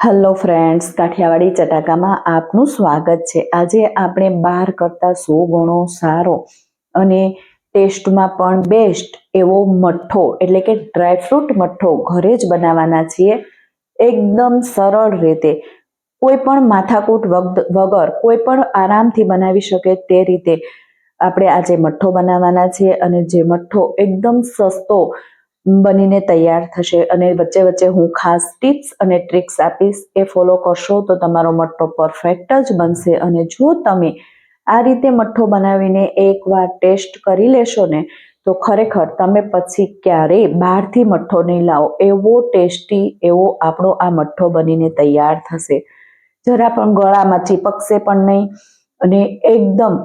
Hello friends Kathiawadi ચટાકામાં આપનું સ્વાગત છે. આજે આપણે બહાર કરતા સો ગણો સારો અને ટેસ્ટમાં પણ બેસ્ટ એવો મઠ્ઠો, એટલે કે ડ્રાયફ્રૂટ મઠ્ઠો ઘરે જ બનાવવાના છીએ. એકદમ સરળ રીતે. કોઈ પણ માથાકૂટ વગર, કોઈ પણ આરામથી બનાવી શકે તે રીતે આપણે આજે મઠ્ઠો બનાવવાના છીએ અને જે મઠ્ઠો એકદમ સસ્તો બનીને તૈયાર થશે અને વચ્ચે વચ્ચે હું ખાસ ટિપ્સ અને ટ્રિક્સ આપીશ. એ ફોલો કરશો તો તમારો મઠ્ઠો પરફેક્ટ જ બનશે અને જો તમે આ રીતે મઠ્ઠો બનાવીને એકવાર ટેસ્ટ કરી લેશો ને, તો ખરેખર તમે પછી ક્યારેય બહારથી મઠ્ઠો નહીં લાવો. એવો ટેસ્ટી, એવો આપણો આ મઠ્ઠો બનીને તૈયાર થશે. જરા પણ ગળામાં ચીપકશે પણ નહીં અને એકદમ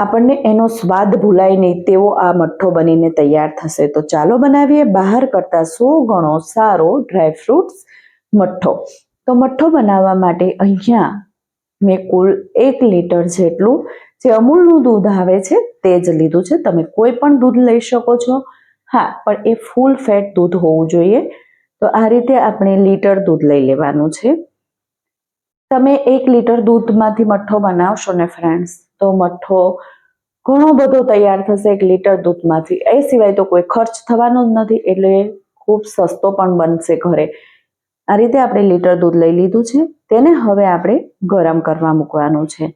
આપણને એનો સ્વાદ ભૂલાય નહીં, તેવો આ મઠ્ઠો બનીને તૈયાર થશે. તો ચાલો બનાવીએ બહાર કરતાં સો ગણો સારો ડ્રાયફ્રૂટ્સ મઠ્ઠો. તો મઠ્ઠો બનાવવા માટે અહીંયા મેં કુલ એક લીટર જેટલું જે અમૂલનું દૂધ આવે છે તે જ લીધું છે. તમે કોઈ પણ દૂધ લઈ શકો છો. હા, પણ એ ફૂલ ફેટ દૂધ હોવું જોઈએ. તો આ રીતે આપણે લીટર દૂધ લઈ લેવાનું છે. તમે એક લીટર દૂધમાંથી મઠ્ઠો બનાવશો ને ફ્રેન્ડ્સ તો મઠ્ઠો ઘણો બધો તૈયાર થશે એક લીટર દૂધમાંથી. એ સિવાય તો કોઈ ખર્ચ થવાનો જ નથી, એટલે ખૂબ સસ્તો પણ બનશે ઘરે. આ રીતે આપણે લીટર દૂધ લઈ લીધું છે. તેને હવે આપણે ગરમ કરવા મૂકવાનું છે.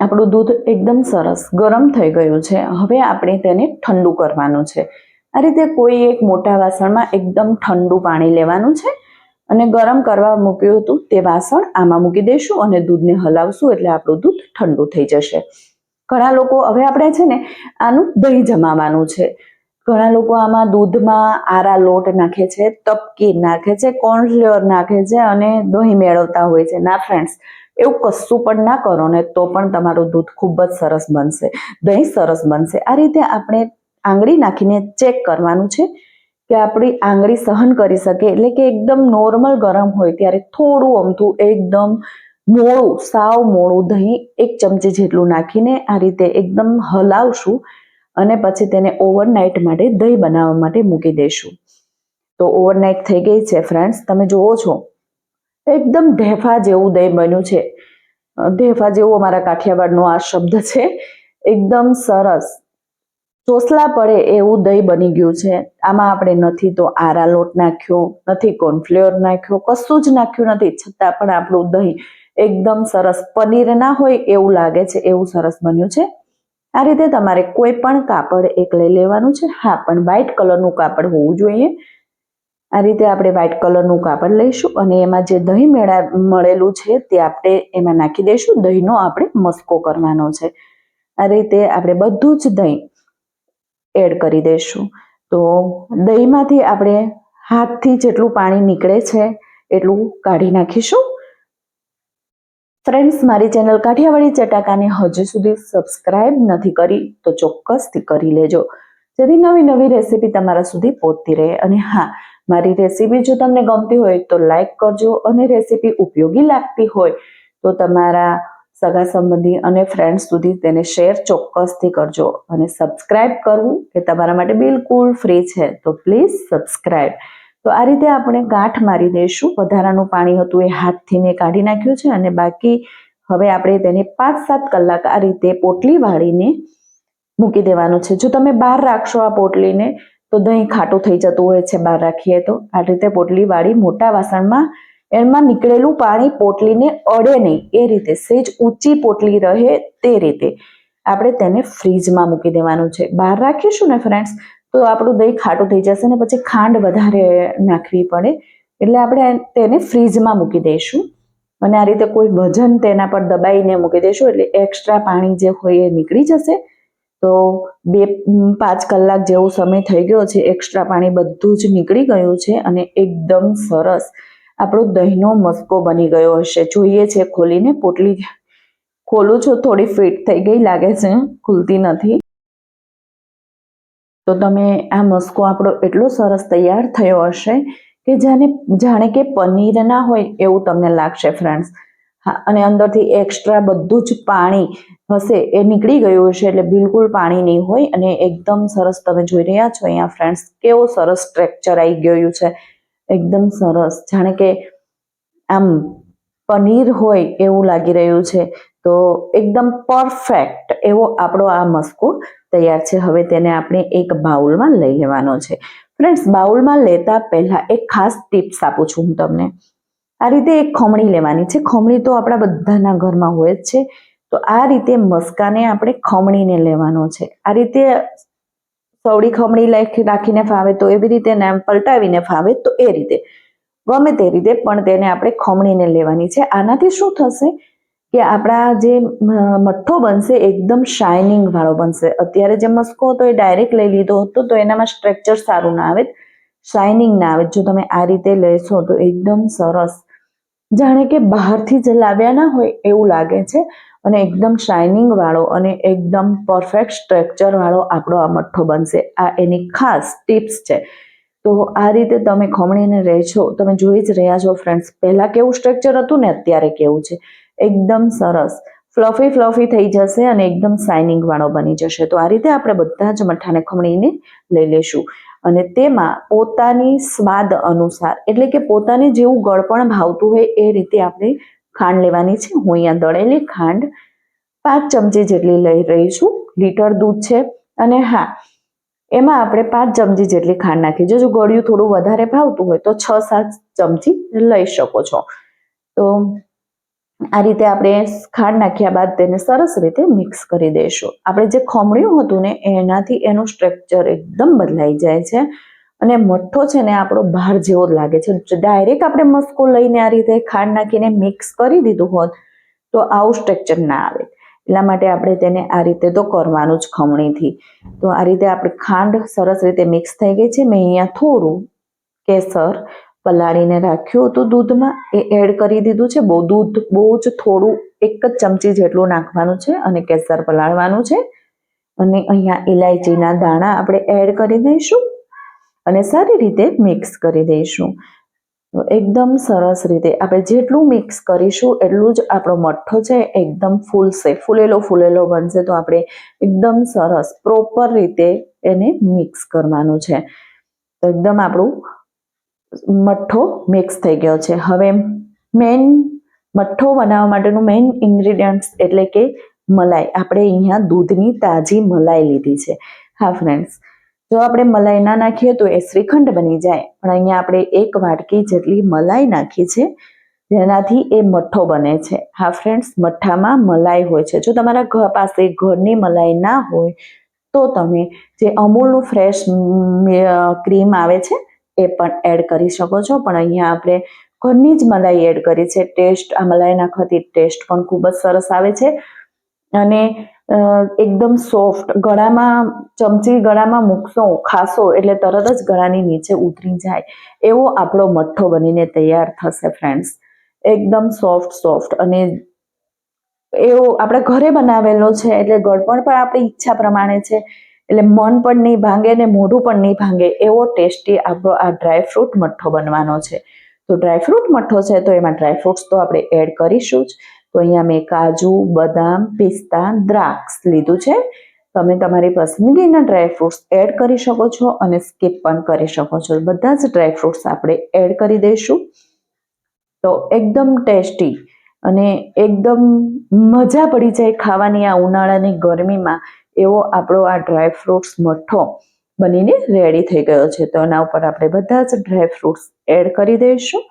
આપણું દૂધ એકદમ સરસ ગરમ થઈ ગયું છે. હવે આપણે તેને ઠંડુ કરવાનું છે. આ રીતે કોઈ એક મોટા વાસણમાં એકદમ ઠંડુ પાણી લેવાનું છે. અને ગરમ કરવા મૂક્યું હતું તે વાસણ આમાં મૂકી દઈશું અને દૂધને હલાવશું એટલે આપણું દૂધ ઠંડુ થઈ જશે. ઘણા લોકો હવે આપણે છે ને આનું દહીં જમાવાનું છે. ઘણા લોકો આમાં દૂધમાં આરા લોટ નાખે છે તપકી નાખે છે કોર્નફ્લેવર નાખે છે અને દહીં મેળવતા હોય છે. ના ફ્રેન્ડ્સ એવું કશું પણ ના કરો ને તો પણ તમારું દૂધ ખૂબ જ સરસ બનશે. દહીં સરસ બનશે. આ રીતે આપણે આંગળી નાખીને ચેક કરવાનું છે. કે આપણી આંગળી સહન કરી શકે એટલે કે એકદમ નોર્મલ ગરમ હોય ત્યારે થોડું અમથું, એકદમ મોળું સાવ મોળું દહીં એક ચમચી જેટલું નાખીને આ રીતે એકદમ હલાવશું અને પછી તેને ઓવરનાઇટ માટે દહીં બનાવવા માટે મૂકી દઈશું તો ઓવરનાઇટ થઈ ગઈ છે ફ્રેન્ડ્સ તમે જુઓ છો, એકદમ ઢેફા જેવું દહીં બન્યું છે. ઢેફા જેવું અમારા કાઠિયાવાડનો આ શબ્દ છે. એકદમ સરસ. ચોસલા પડે એવું દહીં બની ગયું છે. આમાં આપણે નથી તો આરા લોટ નાખ્યો, નથી કોર્નફ્લેવર નાખ્યો, કશું જ નાખ્યું નથી. છતાં પણ આપણું દહીં એકદમ સરસ પનીર ના હોય એવું લાગે છે, એવું સરસ બન્યું છે. આ રીતે તમારે કોઈ પણ કાપડ એક લઈ લેવાનું છે. હા, પણ વ્હાઇટ કલરનું કાપડ હોવું જોઈએ. આ રીતે આપણે વ્હાઇટ કલરનું કાપડ લઈશું અને એમાં જે દહીં મેળા મળેલું છે તે આપણે એમાં નાખી દઈશું. દહીંનો આપણે મસ્કો કરવાનો છે. આ રીતે આપણે બધું જ દહીં એડ કરી દઈશું તો દહીંમાંથી આપણે હાથથી જેટલું પાણી નીકળે છે એટલું કાઢી નાખીશું. ફ્રેન્ડ્સ મારી ચેનલ કાઠિયાવાડી ચટાકાને હજુ સુધી સબસ્ક્રાઇબ નથી કરી તો ચોક્કસથી કરી લેજો. જેથી નવી નવી રેસીપી તમારા સુધી પહોંચતી રહે. અને હા, મારી રેસીપી જો તમને ગમતી હોય તો લાઈક કરજો અને રેસીપી ઉપયોગી લાગતી હોય તો તમારા સગા સંબંધી અને ફ્રેન્ડ્સ સુધી તેને શેર ચોક્કસથી કરજો અને સબસ્ક્રાઇબ કરવું એ તમારા માટે બિલકુલ ફ્રી છે. તો પ્લીઝ સબસ્ક્રાઇબ તો આ રીતે આપણે ગાંઠ મારી દઈશું. વધારાનું પાણી હતું એ હાથથી મેં કાઢી નાખ્યું છે અને બાકી હવે આપણે તેને પાંચ સાત કલાક આ રીતે પોટલી વાળીને મૂકી દેવાનું છે. જો તમે બહાર રાખશો આ પોટલીને, તો દહીં ખાટું થઈ જતું હોય છે બહાર રાખીએ તો. આ રીતે પોટલી વાળી મોટા વાસણમાં એમાં નીકળેલું પાણી પોટલીને અડે નહીં. એ રીતે સેજ ઊંચી પોટલી રહે તે રીતે. આપણે તેને ફ્રીજમાં મૂકી દેવાનું છે. બહાર રાખીશું ને ફ્રેન્ડ્સ, તો આપણું દહીં ખાટું થઈ જશે ને પછી ખાંડ વધારે નાખવી પડે. એટલે આપણે તેને ફ્રીજમાં મૂકી દઈશું. અને આ રીતે કોઈ વજન તેના પર દબાઈને મૂકી દઈશું. એટલે એક્સ્ટ્રા પાણી જે હોય એ નીકળી જશે. તો બે, પાંચ કલાક જેવો સમય થઈ ગયો છે. એક્સ્ટ્રા પાણી બધું જ નીકળી ગયું છે અને એકદમ સરસ. આપણો દહીંનો મસ્કો બની ગયો હશે. જોઈએ છે ખોલીને. પોટલી ખોલું છું. થોડી ફિટ થઈ ગઈ લાગે છે. ખુલતી નથી. તો તમે આ મસ્કો આપણો એટલો સરસ તૈયાર થયો હશે કે જાણે જાણે કે પનીર ના હોય એવું તમને લાગશે ફ્રેન્ડ્સ હા, અને અંદરથી એક્સ્ટ્રા બધું જ પાણી હશે. એ નીકળી ગયું હશે એટલે બિલકુલ પાણી નહીં હોય અને એકદમ સરસ તમે જોઈ રહ્યા છો અહીંયા ફ્રેન્ડ્સ કેવો સરસ સ્ટ્રેક્ચર આવી ગયું છે. એકદમ સરસ. જાણે કે આમ પનીર હોય એવું લાગી રહ્યું છે, તો એકદમ પરફેક્ટ એવો આપણો આ મસ્કો તૈયાર છે. હવે તેને આપણે એક બાઉલમાં લઈ લેવાનો છે. ફ્રેન્ડ્સ, બાઉલમાં લેતા પહેલા એક ખાસ ટિપ્સ આપું છું હું તમને. આ રીતે એક ખમણી લેવાની છે. ખમણી તો આપણા બધાના ઘરમાં હોય જ છે. તો આ રીતે મસ્કાને આપણે ખમણીને લેવાનો છે. આ રીતે સવડી ખમણી રાખીને ફાવે તો એવી રીતે ને પલટાવીને ફાવે તો એ રીતે. ગમે તે રીતે પણ તેને આપણે ખમણીને લેવાની છે. આનાથી શું થશે કે આપણા જે મઠ્ઠો બનશે એકદમ શાઇનિંગ વાળો બનશે. અત્યારે જે મસ્કો હતો એ ડાયરેક્ટ લઈ લીધો હતો તો એનામાં સ્ટ્રક્ચર સારું ના આવે શાઇનિંગ ના આવે. જો તમે આ રીતે લેશો તો એકદમ સરસ. જાણે કે બહારથી જ લાવ્યા ના હોય એવું લાગે છે. અને એકદમ શાઇનિંગ વાળો અને એકદમ પરફેક્ટ સ્ટ્રક્ચર વાળો આપણો આ મઠ્ઠો બનશે. આ એની ખાસ ટિપ્સ છે. તો આ રીતે તમે ખમણીને રહેશો, તમે જોઈ જ રહ્યા છો ફ્રેન્ડ્સ પહેલાં કેવું સ્ટ્રક્ચર હતું ને અત્યારે કેવું છે. એકદમ સરસ. ફ્લફી ફ્લફી થઈ જશે અને એકદમ શાઇનિંગ વાળો બની જશે. તો આ રીતે આપણે બધા જ મઠાને ખમણીને લઈ લેશું. અને તેમાં પોતાની સ્વાદ અનુસાર, એટલે કે પોતાને જેવું ગળપણ ભાવતું હોય એ રીતે આપણે ખાંડ લેવાની છે. હું અહીંયા દળેલી ખાંડ પાંચ ચમચી જેટલી લઈ રહી છું. લીટર દૂધ છે. અને હા, એમાં આપણે પાંચ ચમચી જેટલી ખાંડ નાખી. જો ગળ્યું થોડું વધારે ભાવતું હોય તો છ સાત ચમચી લઈ શકો છો. તો આ રીતે આપણે ખાંડ નાખ્યા બાદ તેને સરસ રીતે મિક્સ કરી દઈશું. આપણે જે ખમણ્યું હતું ને, એનાથી એનું સ્ટ્રક્ચર એકદમ બદલાઈ જાય છે. અને મઠ્ઠો છે ને આપણો બહાર જેવો જ લાગે છે. ડાયરેક્ટ આપણે મસ્કો લઈને આ રીતે ખાંડ નાખીને મિક્સ કરી દીધું હોત તો આવું સ્ટ્રક્ચર ના આવે. એટલા માટે આપણે તેને આ રીતે તો કરવાનું જ ખમણીથી. તો આ રીતે આપણે ખાંડ સરસ રીતે મિક્સ થઈ ગઈ છે. મેં અહીંયા થોડું કેસર પલાળીને રાખ્યું હતું દૂધમાં. એ એડ કરી દીધું છે. બહુ દૂધ, બહુ જ થોડું, એક જ ચમચી જેટલું નાખવાનું છે અને કેસર પલાળવાનું છે. અને અહીંયા ઇલાયચીના દાણા આપણે એડ કરી દઈશું. અને સારી રીતે મિક્સ કરી દઈશું. એકદમ સરસ રીતે આપણે જેટલું મિક્સ કરીશું એટલું જ આપણો મઠ્ઠો છે એકદમ ફૂલશે. ફૂલેલો ફૂલેલો બનશે તો આપણે એકદમ સરસ પ્રોપર રીતે એને મિક્સ કરવાનું છે. તો એકદમ આપણું મઠ્ઠો મિક્સ થઈ ગયો છે. હવે મેઇન મઠ્ઠો બનાવવા માટેનું મેઇન ઇન્ગ્રીડિયન્ટ્સ એટલે કે મલાઈ. આપણે અહીંયા દૂધની તાજી મલાઈ લીધી છે. હા ફ્રેન્ડ્સ જો આપણે મલાઈ ના નાખીએ તો એ શ્રીખંડ બની જાય. પણ અહીંયા આપણે એક વાટકી જેટલી મલાઈ નાખી છે, જેનાથી એ મઠ્ઠો બને છે. હા ફ્રેન્ડ્સ મઠ્ઠામાં મલાઈ હોય છે. જો તમારા ઘર પાસે ઘરની મલાઈ ના હોય, તો તમે જે અમૂલનું ફ્રેશ ક્રીમ આવે છે, એ પણ એડ કરી શકો છો. પણ અહીંયા આપણે ઘરની જ મલાઈ એડ કરી છે. ટેસ્ટ આ મલાઈ નાખવાથી ટેસ્ટ પણ ખૂબ જ સરસ આવે છે. અને એકદમ સોફ્ટ ગળામાં, ચમચી ગળામાં મૂકશો, ખાશો એટલે તરત જ ગળાની નીચે ઉતરી જાય. એવો આપણો મઠ્ઠો બનીને તૈયાર થશે ફ્રેન્ડ્સ એકદમ સોફ્ટ સોફ્ટ અને એવો આપણે ઘરે બનાવેલો છે એટલે ગળપણ પણ આપણી ઈચ્છા પ્રમાણે છે. એટલે મન પણ નહીં ભાંગે ને મોઢું પણ નહીં ભાંગે એવો ટેસ્ટી આપણો આ ડ્રાયફ્રૂટ મઠ્ઠો બનવાનો છે. તો ડ્રાયફ્રૂટ મઠ્ઠો છે તો એમાં ડ્રાયફ્રૂટ્સ તો આપણે એડ કરીશું જ. તો અહીંયા મેં કાજુ, બદામ, પિસ્તા, દ્રાક્ષ લીધું છે. તમે તમારી પસંદગીના ડ્રાયફ્રૂટ્સ એડ કરી શકો છો અને સ્કીપ પણ કરી શકો છો. બધા જ ડ્રાયફ્રૂટ્સ આપણે એડ કરી દઈશું. તો એકદમ ટેસ્ટી અને એકદમ મજા પડી જાય ખાવાની આ ઉનાળાની ગરમીમાં. એવો આપણો આ ડ્રાયફ્રૂટ્સ મઠ્ઠો બનીને રેડી થઈ ગયો છે. તો એના ઉપર આપણે બધા જ ડ્રાયફ્રૂટ્સ એડ કરી દઈશું.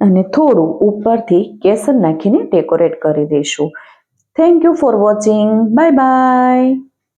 અને થોડું ઉપરથી કેસર નાખીને ડેકોરેટ કરી દઈશું. Thank you for watching bye bye